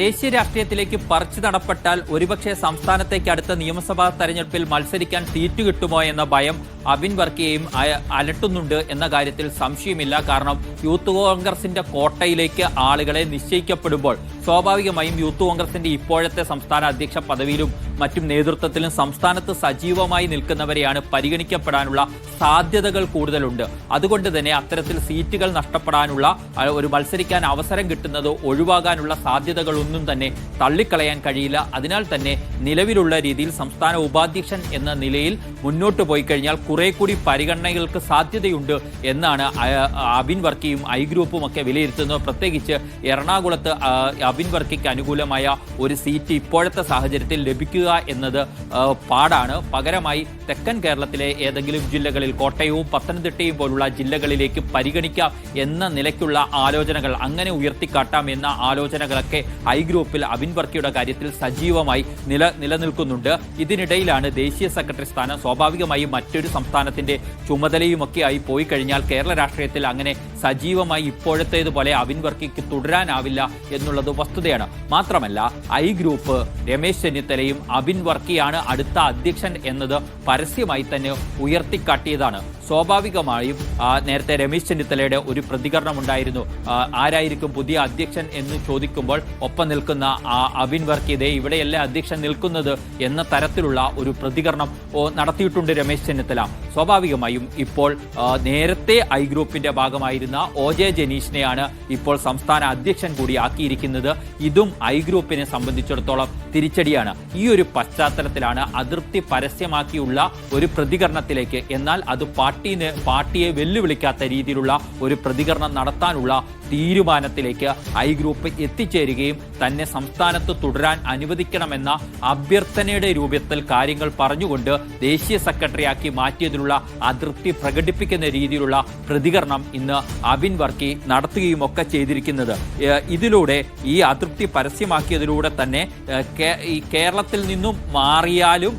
ദേശീയ രാഷ്ട്രീയത്തിലേക്ക് പറിച്ചു നടപ്പെട്ടാൽ ഒരുപക്ഷെ സംസ്ഥാനത്തേക്ക് അടുത്ത നിയമസഭാ തെരഞ്ഞെടുപ്പിൽ മത്സരിക്കാൻ സീറ്റ് കിട്ടുമോ എന്ന ഭയം അബിൻ വർക്കിയെയും അലട്ടുന്നുണ്ട് എന്ന കാര്യത്തിൽ സംശയമില്ല. കാരണം യൂത്ത് കോൺഗ്രസിന്റെ കോട്ടയിലേക്ക് ആളുകളെ നിശ്ചയിക്കപ്പെടുമ്പോൾ സ്വാഭാവികമായും യൂത്ത് കോൺഗ്രസിന്റെ ഇപ്പോഴത്തെ സംസ്ഥാന അധ്യക്ഷ പദവിയിലും മറ്റും നേതൃത്വത്തിലും സംസ്ഥാനത്ത് സജീവമായി നിൽക്കുന്നവരെയാണ് പരിഗണിക്കപ്പെടാനുള്ള സാധ്യതകൾ കൂടുതലുണ്ട്. അതുകൊണ്ട് തന്നെ അത്തരത്തിൽ സീറ്റുകൾ നഷ്ടപ്പെടാനുള്ള ഒരു മത്സരിക്കാൻ അവസരം കിട്ടുന്നത് ഒഴിവാകാനുള്ള സാധ്യതകളൊന്നും തന്നെ തള്ളിക്കളയാൻ കഴിയില്ല. അതിനാൽ തന്നെ നിലവിലുള്ള രീതിയിൽ സംസ്ഥാന ഉപാധ്യക്ഷൻ എന്ന നിലയിൽ മുന്നോട്ട് പോയി കഴിഞ്ഞാൽ കുറെ കൂടി പരിഗണനകൾക്ക് സാധ്യതയുണ്ട് എന്നാണ് അബിൻ വർക്കിയും ഐ ഗ്രൂപ്പും ഒക്കെ വിലയിരുത്തുന്നത് പ്രത്യേകിച്ച് എറണാകുളത്ത് അബിൻ വർക്കിക്ക് അനുകൂലമായ ഒരു സീറ്റ് ഇപ്പോഴത്തെ സാഹചര്യത്തിൽ ലഭിക്കുക എന്നത് പാടാണ് പകരമായി തെക്കൻ കേരളത്തിലെ ഏതെങ്കിലും ജില്ലകളിൽ കോട്ടയവും പത്തനംതിട്ടയും പോലുള്ള ജില്ലകളിലേക്ക് പരിഗണിക്കാം എന്ന നിലയ്ക്കുള്ള ആലോചനകൾ അങ്ങനെ ഉയർത്തിക്കാട്ടാം എന്ന ആലോചനകളൊക്കെ ഐ ഗ്രൂപ്പിൽ അബിൻ വർക്കിയുടെ കാര്യത്തിൽ സജീവമായി നില നിലനിൽക്കുന്നുണ്ട് ഇതിനിടയിലാണ് ദേശീയ സെക്രട്ടറി സ്ഥാനം സ്വാഭാവികമായും മറ്റൊരു സംസ്ഥാനത്തിന്റെ ചുമതലയുമൊക്കെയായി പോയി കഴിഞ്ഞാൽ കേരള രാഷ്ട്രീയത്തിൽ അങ്ങനെ സജീവമായി ഇപ്പോഴത്തേതുപോലെ അവിൻ വർക്കിക്ക് തുടരാനാവില്ല എന്നുള്ളത് വസ്തുതയാണ്. മാത്രമല്ല ഐ ഗ്രൂപ്പ് രമേശ് ചെന്നിത്തലയും അബിൻ വർക്കിയാണ് അടുത്ത അധ്യക്ഷൻ എന്നത് പരസ്യമായി തന്നെ ഉയർത്തിക്കാട്ടിയതാണ്. സ്വാഭാവികമായും നേരത്തെ രമേശ് ചെന്നിത്തലയുടെ ഒരു പ്രതികരണം ഉണ്ടായിരുന്നു. ആരായിരിക്കും പുതിയ അധ്യക്ഷൻ എന്ന് ചോദിക്കുമ്പോൾ ഒപ്പം നിൽക്കുന്ന ആ അബിൻ വർക്കി ഇതേ ഇവിടെയല്ലേ അധ്യക്ഷൻ നിൽക്കുന്നത് എന്ന തരത്തിലുള്ള ഒരു പ്രതികരണം നടത്തിയിട്ടുണ്ട് രമേശ് ചെന്നിത്തല. സ്വാഭാവികമായും ഇപ്പോൾ നേരത്തെ ഐ ഗ്രൂപ്പിന്റെ ഭാഗമായിരുന്ന ഒ ജെ ജനീഷിനെയാണ് ഇപ്പോൾ സംസ്ഥാന അധ്യക്ഷൻ കൂടി ആക്കിയിരിക്കുന്നത്. ഇതും ഐ ഗ്രൂപ്പിനെ സംബന്ധിച്ചിടത്തോളം തിരിച്ചടിയാണ്. ഈ ഒരു പശ്ചാത്തലത്തിലാണ് അതൃപ്തി പരസ്യമാക്കിയുള്ള ഒരു പ്രതികരണത്തിലേക്ക്. എന്നാൽ അത് പാർട്ടിന് പാർട്ടിയെ വെല്ലുവിളിക്കാത്ത രീതിയിലുള്ള ഒരു പ്രതികരണം നടത്താനുള്ള തീരുമാനത്തിലേക്ക് ഐ ഗ്രൂപ്പ് എത്തിച്ചേരുകയും തന്നെ സംസ്ഥാനത്ത് തുടരാൻ അനുവദിക്കണമെന്ന അഭ്യർത്ഥനയുടെ രൂപത്തിൽ കാര്യങ്ങൾ പറഞ്ഞുകൊണ്ട് ദേശീയ സെക്രട്ടറിയാക്കി മാറ്റിയതിലുള്ള അതൃപ്തി പ്രകടിപ്പിക്കുന്ന രീതിയിലുള്ള പ്രതികരണം ഇന്ന് അബിൻ വർക്കി നടത്തുകയും ഒക്കെ ചെയ്തിരിക്കുന്നത് ഇതിലൂടെ ഈ അതൃപ്തി പരസ്യമാക്കിയതിലൂടെ തന്നെ ഈ കേരളത്തിൽ നിന്നും മാറിയാലും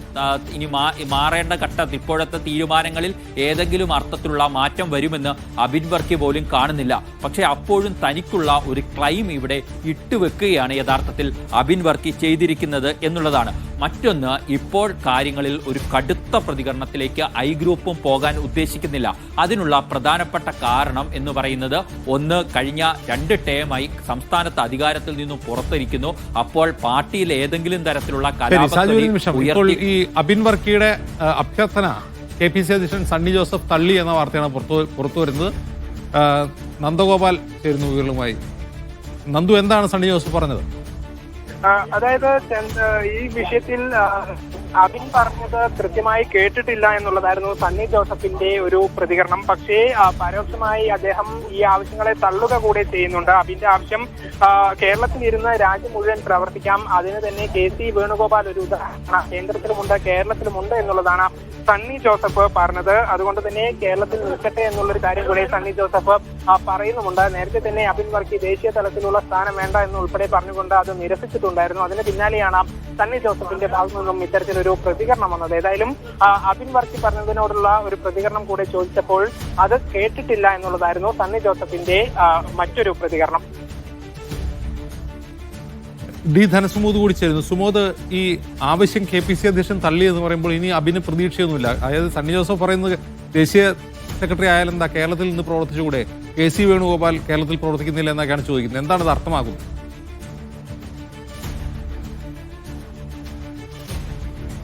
ഇനി മാറേണ്ട ഘട്ടത്തിൽ ഇപ്പോഴത്തെ തീരുമാനങ്ങളിൽ ഏതെങ്കിലും അർത്ഥത്തിലുള്ള മാറ്റം വരുമെന്ന് അബിൻ വർക്കി പോലും കാണുന്നില്ല. പക്ഷേ അപ്പോഴും തനിക്കുള്ള ഒരു ക്ലൈം ഇവിടെ ഇട്ടുവെക്കുകയാണ് യഥാർത്ഥത്തിൽ അബിൻ വർക്കി ചെയ്തിരിക്കുന്നത് എന്നുള്ളതാണ്. മറ്റൊന്ന് ഇപ്പോൾ കാര്യങ്ങളിൽ ഒരു കടുത്ത പ്രതികരണത്തിലേക്ക് ഐ ഗ്രൂപ്പും പോകാൻ ഉദ്ദേശിക്കുന്നില്ല. അതിനുള്ള പ്രധാനപ്പെട്ട കാരണം എന്ന് പറയുന്നത് ഒന്ന് കഴിഞ്ഞ രണ്ട് ടേമായി സംസ്ഥാനത്ത് അധികാരത്തിൽ നിന്നും പുറത്തിരിക്കുന്നു. അപ്പോൾ പാർട്ടിയിൽ ഏതെങ്കിലും തരത്തിലുള്ള ഉയർത്തി ഈ അബിൻ വർക്കിയുടെ അഭ്യർത്ഥന കെ പി സി അധ്യക്ഷൻ സണ്ണി ജോസഫ് തള്ളി എന്ന വാർത്തയാണ് പുറത്തു പുറത്തു വരുന്നത്. നന്ദഗോപാൽ ചേരുന്നു വിവരങ്ങളുമായി. നന്ദു എന്താണ് സണ്ണി ജോസഫ് പറഞ്ഞത്? അതായത് ഈ വിഷയത്തിൽ അബിൻ പറഞ്ഞത് കൃത്യമായി കേട്ടിട്ടില്ല എന്നുള്ളതായിരുന്നു സണ്ണി ജോസഫിന്റെ ഒരു പ്രതികരണം. പക്ഷേ പരോക്ഷമായി അദ്ദേഹം ഈ ആവശ്യങ്ങളെ തള്ളുക കൂടെ ചെയ്യുന്നുണ്ട്. അബിന്റെ ആവശ്യം കേരളത്തിൽ ഇരുന്ന് രാജ്യം മുഴുവൻ പ്രവർത്തിക്കാം. അതിന് തന്നെ കെ സി വേണുഗോപാൽ ഒരു ഉദാഹരണ. കേന്ദ്രത്തിലുമുണ്ട് കേരളത്തിലുമുണ്ട് എന്നുള്ളതാണ് സണ്ണി ജോസഫ് പറഞ്ഞത്. അതുകൊണ്ട് തന്നെ കേരളത്തിൽ നിൽക്കട്ടെ എന്നുള്ളൊരു കാര്യം കൂടെ സണ്ണി ജോസഫ് പറയുന്നുമുണ്ട്. നേരത്തെ തന്നെ അബിൻ വർക്കി ദേശീയ തലത്തിലുള്ള സ്ഥാനം വേണ്ട എന്ന് ഉൾപ്പെടെ പറഞ്ഞുകൊണ്ട് അത് നിരസിച്ചിട്ടുണ്ടായിരുന്നു. അതിന് പിന്നാലെയാണ് സണ്ണി ജോസഫിന്റെ ഭാഗത്തു നിന്നും ഇത്തരത്തിലൊരു പ്രതികരണം വന്നത്. ഏതായാലും അബിൻ വർക്കി പറഞ്ഞതിനോടുള്ള ഒരു പ്രതികരണം കൂടെ ചോദിച്ചപ്പോൾ അത് കേട്ടിട്ടില്ല എന്നുള്ളതായിരുന്നു സണ്ണി ജോസഫിന്റെ മറ്റൊരു പ്രതികരണം. ഡി ധനസുമോദ് കൂടി ചേരുന്നു. സുമോദ് ഈ ആവശ്യം കെ പി സി അധ്യക്ഷൻ തള്ളി എന്ന് പറയുമ്പോൾ ഇനി അഭിന് പ്രതീക്ഷയൊന്നുമില്ല. അതായത് സണ്ണി ജോസഫ് പറയുന്നത് ദേശീയ സെക്രട്ടറി ആയാലും എന്താ കേരളത്തിൽ നിന്ന് പ്രവർത്തിച്ചുകൂടെ? കെ സി വേണുഗോപാൽ കേരളത്തിൽ പ്രവർത്തിക്കുന്നില്ല എന്നൊക്കെയാണ് ചോദിക്കുന്നത്. എന്താണ് ഇത് അർത്ഥമാക്കുന്നത്?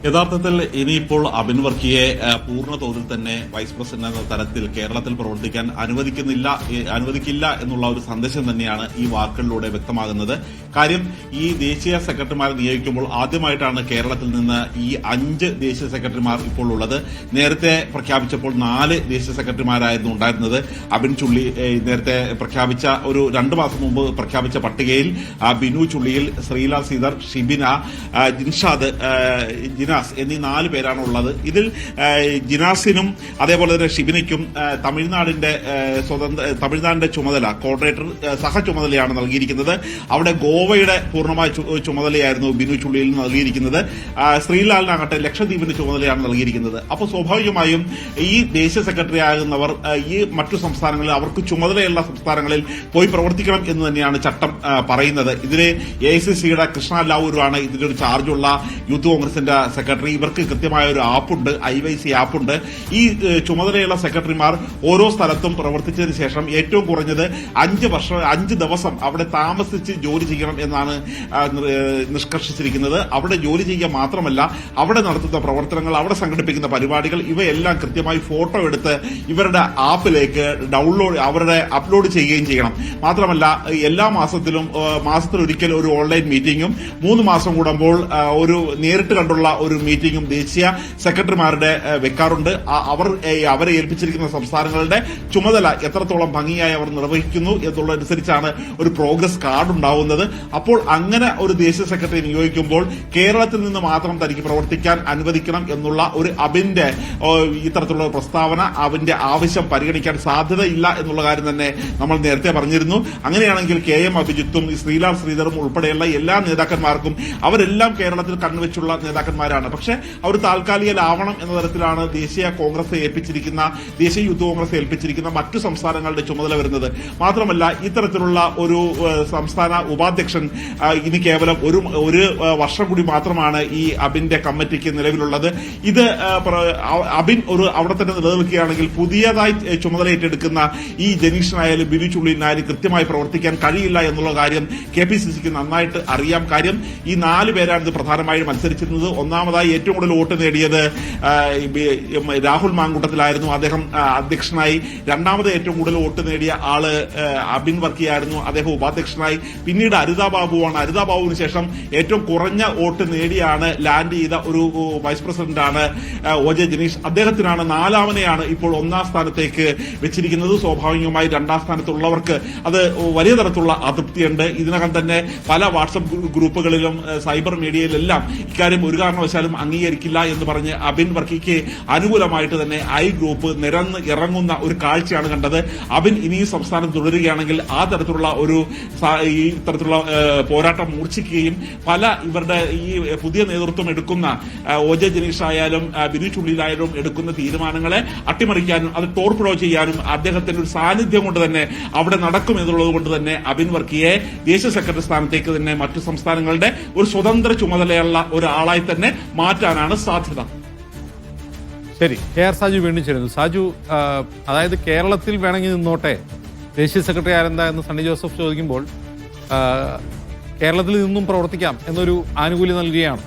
യഥാർത്ഥത്തിൽ ഇനിയിപ്പോൾ അബിൻ വർക്കിയെ പൂർണ തോതിൽ തന്നെ വൈസ് പ്രസിഡന്റ് എന്ന തരത്തിൽ കേരളത്തിൽ പ്രവർത്തിക്കാൻ അനുവദിക്കുന്നില്ല അനുവദിക്കില്ല എന്നുള്ള ഒരു സന്ദേശം തന്നെയാണ് ഈ വാക്കുകളിലൂടെ വ്യക്തമാകുന്നത്. കാര്യം ഈ ദേശീയ സെക്രട്ടറിമാരെ നിയോഗിക്കുമ്പോൾ ആദ്യമായിട്ടാണ് കേരളത്തിൽ നിന്ന് ഈ അഞ്ച് ദേശീയ സെക്രട്ടറിമാർ ഇപ്പോൾ ഉള്ളത്. നേരത്തെ പ്രഖ്യാപിച്ചപ്പോൾ നാല് ദേശീയ സെക്രട്ടറിമാരായിരുന്നു ഉണ്ടായിരുന്നത്. അബിൻ ചുള്ളി നേരത്തെ പ്രഖ്യാപിച്ച ഒരു രണ്ട് മാസം മുമ്പ് പ്രഖ്യാപിച്ച പട്ടികയിൽ ബിനു ചുള്ളിയിൽ ശ്രീലാൽ സീതർ ഷിബിന ജിൻഷാദ് ജിനാസ് എന്നീ നാല് പേരാണ് ഉള്ളത് ഇതിൽ ജിനാസിനും അതേപോലെ തന്നെ ഷിബിനയ്ക്കും തമിഴ്നാടിന്റെ സ്വതന്ത്ര തമിഴ്നാടിന്റെ ചുമതല കോർഡിനേറ്റർ സഹ ചുമതലയാണ് നൽകിയിരിക്കുന്നത്. അവിടെ ഗോവയുടെ പൂർണമായ ചുമതലയായിരുന്നു ബിനു ചുള്ളിയിൽ നൽകിയിരിക്കുന്നത്. ശ്രീലാലിനാകട്ടെ ലക്ഷദ്വീപിന്റെ ചുമതലയാണ് നൽകിയിരിക്കുന്നത്. അപ്പോൾ സ്വാഭാവികമായും ഈ ദേശീയ സെക്രട്ടറി ആകുന്നവർ ഈ മറ്റു സംസ്ഥാനങ്ങളിൽ അവർക്ക് ചുമതലയുള്ള സംസ്ഥാനങ്ങളിൽ പോയി പ്രവർത്തിക്കണം എന്ന് തന്നെയാണ് ചട്ടം പറയുന്നത്. ഇതിന് എ ഐ സി സിയുടെ കൃഷ്ണ ലാവൂരുമാണ് ഇതിന്റെ ഒരു ചാർജുള്ള യൂത്ത് കോൺഗ്രസിന്റെ സെക്രട്ടറി. ഇവർക്ക് കൃത്യമായ ഒരു ആപ്പുണ്ട് ഐ വൈ സി ആപ്പുണ്ട്. ഈ ചുമതലയുള്ള സെക്രട്ടറിമാർ ഓരോ സ്ഥലത്തും പ്രവർത്തിച്ചതിന് ശേഷം ഏറ്റവും കുറഞ്ഞത് അഞ്ച് വർഷം അഞ്ച് ദിവസം അവിടെ താമസിച്ച് ജോലി ചെയ്യണം എന്നാണ് നിഷ്കർഷിച്ചിരിക്കുന്നത്. അവിടെ ജോലി ചെയ്യുക മാത്രമല്ല അവിടെ നടത്തുന്ന പ്രവർത്തനങ്ങൾ അവിടെ സംഘടിപ്പിക്കുന്ന പരിപാടികൾ ഇവയെല്ലാം കൃത്യമായി ഫോട്ടോ എടുത്ത് ഇവരുടെ ആപ്പിലേക്ക് ഡൗൺലോഡ് അവരുടെ അപ്ലോഡ് ചെയ്യുകയും ചെയ്യണം. മാത്രമല്ല എല്ലാ മാസത്തിലും മാസത്തിലൊരിക്കൽ ഒരു ഓൺലൈൻ മീറ്റിംഗും മൂന്ന് മാസം കൂടുമ്പോൾ ഒരു നേരിട്ട് കണ്ടുള്ള ഒരു മീറ്റിംഗും ദേശീയ സെക്രട്ടറിമാരുടെ വെക്കാറുണ്ട്. അവർ അവരെ ഏൽപ്പിച്ചിരിക്കുന്ന സംസ്ഥാനങ്ങളുടെ ചുമതല എത്രത്തോളം ഭംഗിയായി അവർ നിർവഹിക്കുന്നു എന്നുള്ളതനുസരിച്ചാണ് ഒരു പ്രോഗ്രസ് കാർഡ് ഉണ്ടാവുന്നത്. അപ്പോൾ അങ്ങനെ ഒരു ദേശീയ സെക്രട്ടറി നിയോഗിക്കുമ്പോൾ കേരളത്തിൽ നിന്ന് മാത്രം തനിക്ക് പ്രവർത്തിക്കാൻ അനുവദിക്കണം എന്നുള്ള ഒരു അബിന്റെ ഇത്തരത്തിലുള്ള പ്രസ്താവന അവന്റെ ആവശ്യം പരിഗണിക്കാൻ സാധ്യതയില്ല എന്നുള്ള കാര്യം തന്നെ നമ്മൾ നേരത്തെ പറഞ്ഞിരുന്നു. അങ്ങനെയാണെങ്കിൽ കെ എം അഭിജിത്തും ശ്രീലാൽ ശ്രീധറും ഉൾപ്പെടെയുള്ള എല്ലാ നേതാക്കന്മാർക്കും അവരെല്ലാം കേരളത്തിൽ കണ്ണുവെച്ചുള്ള നേതാക്കന്മാരാണ്. പക്ഷെ അവർ താൽക്കാലികലാവണം എന്ന തരത്തിലാണ് ദേശീയ കോൺഗ്രസ് ഏൽപ്പിച്ചിരിക്കുന്ന ദേശീയ യൂത്ത് കോൺഗ്രസ് ഏൽപ്പിച്ചിരിക്കുന്ന മറ്റു സംസ്ഥാനങ്ങളുടെ ചുമതല വരുന്നത്. മാത്രമല്ല ഇത്തരത്തിലുള്ള ഒരു സംസ്ഥാന ഉപാധ്യക്ഷൻ ഇനി കേവലം ഒരു ഒരു വർഷം കൂടി മാത്രമാണ് ഈ അബിന്റെ കമ്മിറ്റിക്ക് നിലവിലുള്ളത്. ഇത് അബിൻ ഒരു അവിടെ തന്നെ നിലനിൽക്കുകയാണെങ്കിൽ പുതിയതായി ചുമതല ഏറ്റെടുക്കുന്ന ഈ ജനീഷിനായാലും ബിനു ചുള്ളിനായാലും കൃത്യമായി പ്രവർത്തിക്കാൻ കഴിയില്ല എന്നുള്ള കാര്യം കെ പി സി സിക്ക് നന്നായിട്ട് അറിയാം. കാര്യം ഈ നാല് പേരാണ് ഇത് പ്രധാനമായും മത്സരിച്ചിരുന്നത്. ഒന്നാമതായി ഏറ്റവും കൂടുതൽ വോട്ട് നേടിയത് രാഹുൽ മാങ്കൂട്ടത്തിലായിരുന്നു. അദ്ദേഹം അധ്യക്ഷനായി രണ്ടാമത് ഏറ്റവും കൂടുതൽ വോട്ട് നേടിയ ആൾ അബിൻ വർക്കിയായിരുന്നു. അദ്ദേഹം ഉപാധ്യക്ഷനായി. പിന്നീട് അരിതാ ബാബുവാണ്. അരിതാ ബാബുവിന് ശേഷം ഏറ്റവും കുറഞ്ഞ വോട്ട് നേടിയാണ് ലാൻഡ് ചെയ്ത ഒരു വൈസ് പ്രസിഡന്റാണ് ഒ ജെ ജനീഷ്. അദ്ദേഹത്തിനാണ് നാലാമനെയാണ് ഇപ്പോൾ ഒന്നാം സ്ഥാനത്തേക്ക് വെച്ചിരിക്കുന്നത്. സ്വാഭാവികമായി രണ്ടാം സ്ഥാനത്തുള്ളവർക്ക് അത് വലിയ തരത്തിലുള്ള അതൃപ്തിയുണ്ട്. ഇതിനകം തന്നെ പല വാട്സപ്പ് ഗ്രൂപ്പുകളിലും സൈബർ മീഡിയയിലെല്ലാം ഇക്കാര്യം ഒരു കാരണവശാലും അംഗീകരിക്കില്ല എന്ന് പറഞ്ഞ് അബിൻ വർക്കിക്ക് അനുകൂലമായിട്ട് തന്നെ ഐ ഗ്രൂപ്പ് നിരന്ന് ഇറങ്ങുന്ന ഒരു കാഴ്ചയാണ് കണ്ടത്. അബിൻ ഇനിയും സംസ്ഥാനം തുടരുകയാണെങ്കിൽ ആ തരത്തിലുള്ള ഒരു ഈ തരത്തിലുള്ള പോരാട്ടം മൂർച്ഛിക്കുകയും പല ഇവരുടെ ഈ പുതിയ നേതൃത്വം എടുക്കുന്ന ഒ ജെ ജനീഷ് ആയാലും ബിനു എടുക്കുന്ന തീരുമാനങ്ങളെ അട്ടിമറിക്കാനും അത് ടോർപ്പിഡോ ചെയ്യാനും അദ്ദേഹത്തിന്റെ ഒരു സാന്നിധ്യം കൊണ്ട് തന്നെ അവിടെ നടക്കും എന്നുള്ളത് കൊണ്ട് തന്നെ അബിൻ വർക്കിയെ ദേശീയ സെക്രട്ടറി സ്ഥാനത്തേക്ക് തന്നെ മറ്റു സംസ്ഥാനങ്ങളുടെ ഒരു സ്വതന്ത്ര ചുമതലയുള്ള ഒരാളായി തന്നെ മാറ്റാനാണ് സാധ്യത. ശരി കെ ആർ സാജു വീണ്ടും ചേരുന്നു. സാജു അതായത് കേരളത്തിൽ വേണമെങ്കിൽ നിന്നോട്ടെ? ദേശീയ സെക്രട്ടറി ആരെന്താ എന്ന് സണ്ണി ജോസഫ് ചോദിക്കുമ്പോൾ കേരളത്തിൽ നിന്നും പ്രവർത്തിക്കാം എന്നൊരു ആനുകൂല്യം നൽകുകയാണ്.